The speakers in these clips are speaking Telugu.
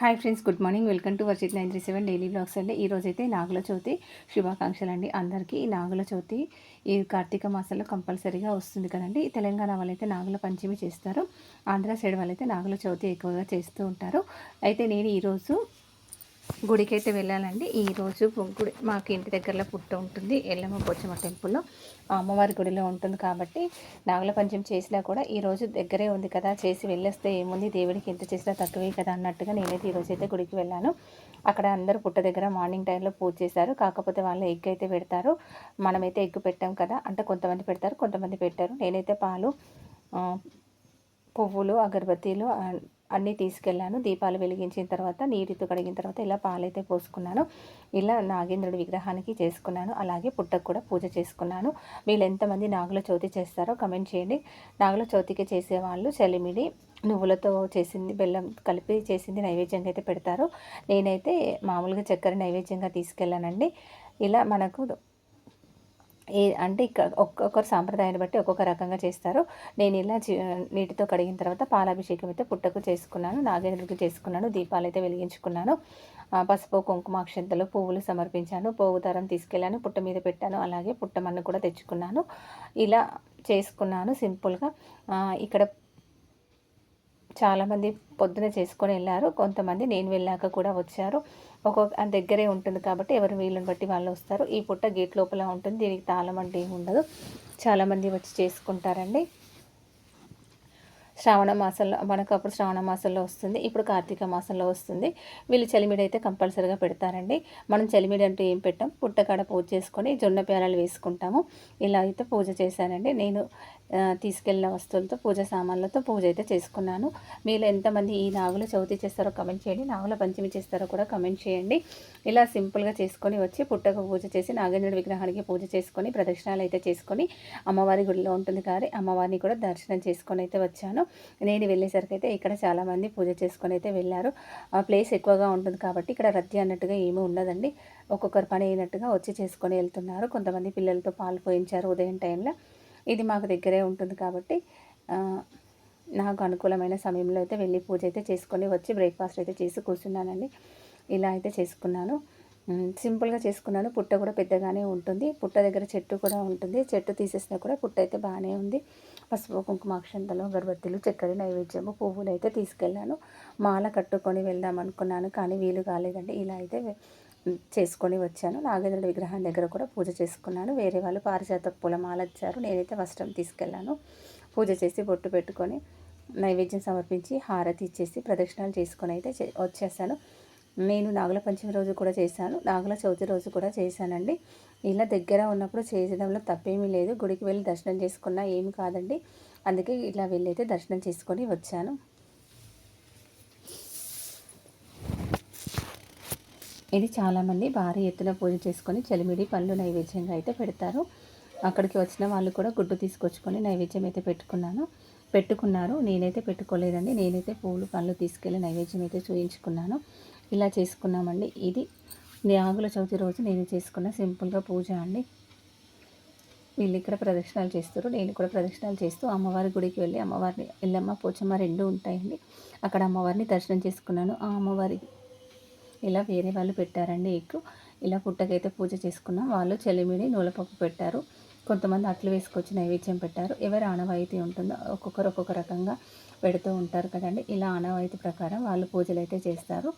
Hi friends good morning. Welcome to Varshith nine three seven daily vlogs అండి. ఈరోజు అయితే నాగుల చవితి శుభాకాంక్షలు అండి అందరికీ. ఈ నాగుల చవితి ఈ కార్తీక మాసంలో కంపల్సరీగా వస్తుంది కదండి. తెలంగాణ వాళ్ళైతే నాగుల పంచమి చేస్తారు. ఆంధ్ర సైడ్ వాళ్ళైతే నాగుల చవితి ఎక్కువగా చేస్తూ ఉంటారు. అయితే నేను ఈరోజు గుడికి అయితే వెళ్ళాలండి ఈరోజు గుడి మాకు ఇంటి దగ్గరలో పుట్ట ఉంటుంది. ఎల్లమ్మ పోచమ్మ టెంపుల్లో అమ్మవారి గుడిలో ఉంటుంది కాబట్టి నాగుల పంచం చేసినా కూడా ఈరోజు దగ్గరే ఉంది కదా. చేసి వెళ్ళేస్తే ఏముంది? దేవుడికి ఎంత చేసినా తక్కువే కదా అన్నట్టుగా నేనైతే ఈరోజు అయితే గుడికి వెళ్ళాను. అక్కడ అందరూ పుట్ట దగ్గర మార్నింగ్ టైంలో పూజ చేశారు. కాకపోతే వాళ్ళు ఎగ్ అయితే పెడతారు. మనమైతే ఎగ్ పెట్టాం కదా. అంటే కొంతమంది పెడతారు కొంతమంది పెట్టారు. నేనైతే పాలు పువ్వులు అగరబత్తీలు అన్నీ తీసుకెళ్ళాను. దీపాలు వెలిగించిన తర్వాత నీటితో కడిగిన తర్వాత ఇలా పాలైతే పోసుకున్నాను. ఇలా నాగేంద్రుడి విగ్రహానికి చేసుకున్నాను. అలాగే పుట్టకు కూడా పూజ చేసుకున్నాను. వీళ్ళు ఎంతమంది నాగుల చవితి చేస్తారో కమెంట్ చేయండి. నాగుల చవితికి చేసేవాళ్ళు చలిమిడి నువ్వులతో చేసింది బెల్లం కలిపి చేసింది నైవేద్యంగా అయితే పెడతారు. నేనైతే మామూలుగా చక్కెర నైవేద్యంగా తీసుకెళ్ళానండి. ఇలా మనకు ఏ అంటే ఇక్కడ ఒక్కొక్కరు సాంప్రదాయాన్ని బట్టి ఒక్కొక్క రకంగా చేస్తారు. నేను ఇలా నీటితో కడిగిన తర్వాత పాలాభిషేకం అయితే పుట్టకు చేసుకున్నాను నాగేంద్రుడికి చేసుకున్నాను దీపాలు అయితే వెలిగించుకున్నాను. పసుపు కుంకుమ అక్షంతలు పువ్వులు సమర్పించాను పోగు తీసుకెళ్ళాను పుట్ట మీద పెట్టాను అలాగే పుట్టమన్ను కూడా తెచ్చుకున్నాను. ఇలా చేసుకున్నాను సింపుల్గా. ఇక్కడ చాలామంది పొద్దున చేసుకొని వెళ్ళారు కొంతమంది నేను వెళ్ళాక కూడా వచ్చారు. ఒక్కొక్క దగ్గరే ఉంటుంది కాబట్టి ఎవరు వీళ్ళని బట్టి వాళ్ళు వస్తారు. ఈ పుట్ట గేట్ లోపల ఉంటుంది. దీనికి తాళం అంటే ఏమి ఉండదు. చాలామంది వచ్చి చేసుకుంటారండి. శ్రావణ మాసంలో మనకు అప్పుడు శ్రావణ మాసంలో వస్తుంది. ఇప్పుడు కార్తీక మాసంలో వస్తుంది. వీళ్ళు చలిమిడి అయితే కంపల్సరీగా పెడతారండి. మనం చలిమిడి అంటూ ఏం పెట్టాం. పుట్టకాడ పూజ చేసుకొని జొన్న పేరాలు వేసుకుంటాము. ఇలా అయితే పూజ చేశానండి. నేను తీసుకెళ్ళిన వస్తువులతో పూజ సామాన్లతో పూజ అయితే చేసుకున్నాను. మీరు ఎంతమంది ఈ నాగుల చవితి చేస్తారో కమెంట్ చేయండి. నాగుల పంచమి చేస్తారో కూడా కమెంట్ చేయండి. ఇలా సింపుల్గా చేసుకొని వచ్చి పుట్టక పూజ చేసి నాగేంద్రుడి విగ్రహానికి పూజ చేసుకొని ప్రదక్షిణాలు అయితే చేసుకొని అమ్మవారి గుడిలో ఉంటుంది కానీ అమ్మవారిని కూడా దర్శనం చేసుకొని అయితే వచ్చాను. నేను వెళ్ళేసరికి అయితే ఇక్కడ చాలామంది పూజ చేసుకొని అయితే వెళ్ళారు. ఆ ప్లేస్ ఎక్కువగా ఉంటుంది కాబట్టి ఇక్కడ రద్దీ అన్నట్టుగా ఏమీ ఉండదండి. ఒక్కొక్కరు పని అయినట్టుగా వచ్చి చేసుకొని వెళ్తున్నారు. కొంతమంది పిల్లలతో పాలు పోయించారు ఉదయం టైంలో ఇది మాకు దగ్గరే ఉంటుంది కాబట్టి నాకు అనుకూలమైన సమయంలో అయితే వెళ్ళి పూజ అయితే చేసుకొని వచ్చి బ్రేక్ఫాస్ట్ అయితే చేసి కూర్చున్నానండి. ఇలా అయితే చేసుకున్నాను. సింపుల్గా చేసుకున్నాను. పుట్ట కూడా పెద్దగానే ఉంటుంది. పుట్ట దగ్గర చెట్టు కూడా ఉంటుంది. చెట్టు తీసేసినా కూడా పుట్ట అయితే బాగానే ఉంది. పసుపు కుంకుమ అక్షంతలు అగరబత్తులు చక్కెర నైవేద్యము పువ్వులు అయితే తీసుకెళ్ళాను. మాల కట్టుకొని వెళ్దాం అనుకున్నాను కానీ వీలు కాలేదండి. ఇలా అయితే చేసుకొని వచ్చాను. నాగేంద్రుడి విగ్రహం దగ్గర కూడా పూజ చేసుకున్నాను. వేరే వాళ్ళు పారిజాత పూల మాల ఇచ్చారు నేనైతే వస్త్రం తీసుకెళ్ళాను. పూజ చేసి బొట్టు పెట్టుకొని నైవేద్యం సమర్పించి హారతి ఇచ్చేసి ప్రదక్షిణాలు చేసుకొని అయితే వచ్చేసాను. నేను నాగుల పంచమి రోజు కూడా చేశాను. నాగుల చవితి రోజు కూడా చేశానండి. ఇలా దగ్గర ఉన్నప్పుడు చేసడంలో తప్పేమీ లేదు. గుడికి వెళ్ళి దర్శనం చేసుకున్నా ఏమి కాదండి. అందుకే ఇలా వెళ్ళైతే దర్శనం చేసుకొని వచ్చాను. ఇది చాలామంది భారీ ఎత్తున పూజ చేసుకొని చలిమిడి పళ్ళు నైవేద్యంగా అయితే పెడతారు. అక్కడికి వచ్చిన వాళ్ళు కూడా గుడ్డు తీసుకొచ్చుకొని నైవేద్యం అయితే పెట్టుకున్నాను. పెట్టుకున్నారు. నేనైతే పెట్టుకోలేదండి. నేనైతే పూలు పళ్ళు తీసుకెళ్ళి నైవేద్యం అయితే చూయించుకున్నాను. ఇలా చేసుకున్నామండి. ఇది నాగుల చవితి రోజు నేను చేసుకున్న సింపుల్గా పూజ అండి. వీళ్ళు ఇక్కడ ప్రదక్షిణాలు చేస్తారు. నేను కూడా ప్రదక్షిణాలు చేస్తూ అమ్మవారి గుడికి వెళ్ళి అమ్మవారిని ఎల్లమ్మ పోచమ్మ రెండు ఉంటాయండి. అక్కడ అమ్మవారిని దర్శనం చేసుకున్నాను. ఆ అమ్మవారి ఇలా వేరే వాళ్ళు పెట్టారండి ఎగ్ ఇలా పుట్టకైతే పూజ చేసుకున్నాం. వాళ్ళు చెలిమిడి నూలపప్పు పెట్టారు. కొంతమంది అట్లు వేసుకొచ్చి నైవేద్యం పెట్టారు. ఎవరి ఆనవాయితీ ఉంటుందో ఒక్కొక్కరు ఒక్కొక్క రకంగా పెడుతూ ఉంటారు కదండి. ఇలా ఆనవాయితీ ప్రకారం వాళ్ళు పూజలు అయితే చేస్తారు.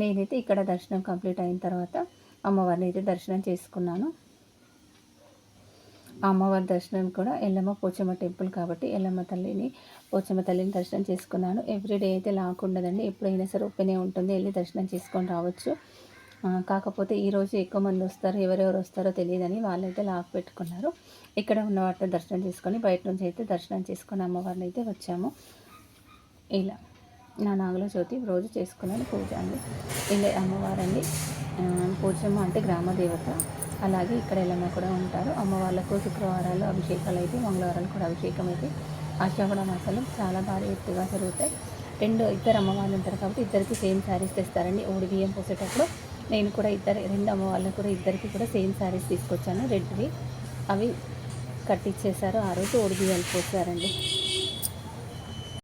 నేనైతే ఇక్కడ దర్శనం కంప్లీట్ అయిన తర్వాత అమ్మవారిని అయితే దర్శనం చేసుకున్నాను. అమ్మవారి దర్శనం కూడా ఎల్లమ్మ పోచమ్మ టెంపుల్ కాబట్టి ఎల్లమ్మ తల్లిని పోచమ్మ తల్లిని దర్శనం చేసుకున్నాను. ఎవ్రీడే అయితే లాక్ ఉండదండి. ఎప్పుడైనా సరే ఓపెనే ఉంటుంది. వెళ్ళి దర్శనం చేసుకొని రావచ్చు. కాకపోతే ఈరోజు ఎక్కువ మంది వస్తారు. ఎవరెవరు వస్తారో తెలియదని వాళ్ళైతే లాక్ పెట్టుకున్నారు. ఇక్కడ ఉన్న వాటిని దర్శనం చేసుకొని బయట నుంచి అయితే దర్శనం చేసుకొని అమ్మవారిని అయితే వచ్చాము. ఇలా నా నాగుల చవితి రోజు చేసుకున్నాను పూజ అండి. ఇలా అమ్మవారండి. పూజమ్మ అంటే గ్రామ దేవత. అలాగే ఇక్కడ ఎల్లమ్మ కూడా ఉంటారు. అమ్మవార్లకు శుక్రవారాలు అభిషేకాలు అయితే మంగళవారాలు కూడా అభిషేకం అయితే ఆషాఢ మాసాలు చాలా భారీ ఎత్తుగా జరుగుతాయి. రెండు ఇద్దరు అమ్మవాళ్ళు ఉంటారు కాబట్టి ఇద్దరికి సేమ్ శారీస్ తెస్తారండి. ఓడి బియ్యం పోసేటప్పుడు నేను కూడా ఇద్దరు రెండు అమ్మవాళ్ళకు కూడా ఇద్దరికి కూడా సేమ్ శారీస్ తీసుకొచ్చాను. రెడ్వి అవి కట్టించేశారు ఆ రోజు ఓడి బియ్యాలు పోసారండి.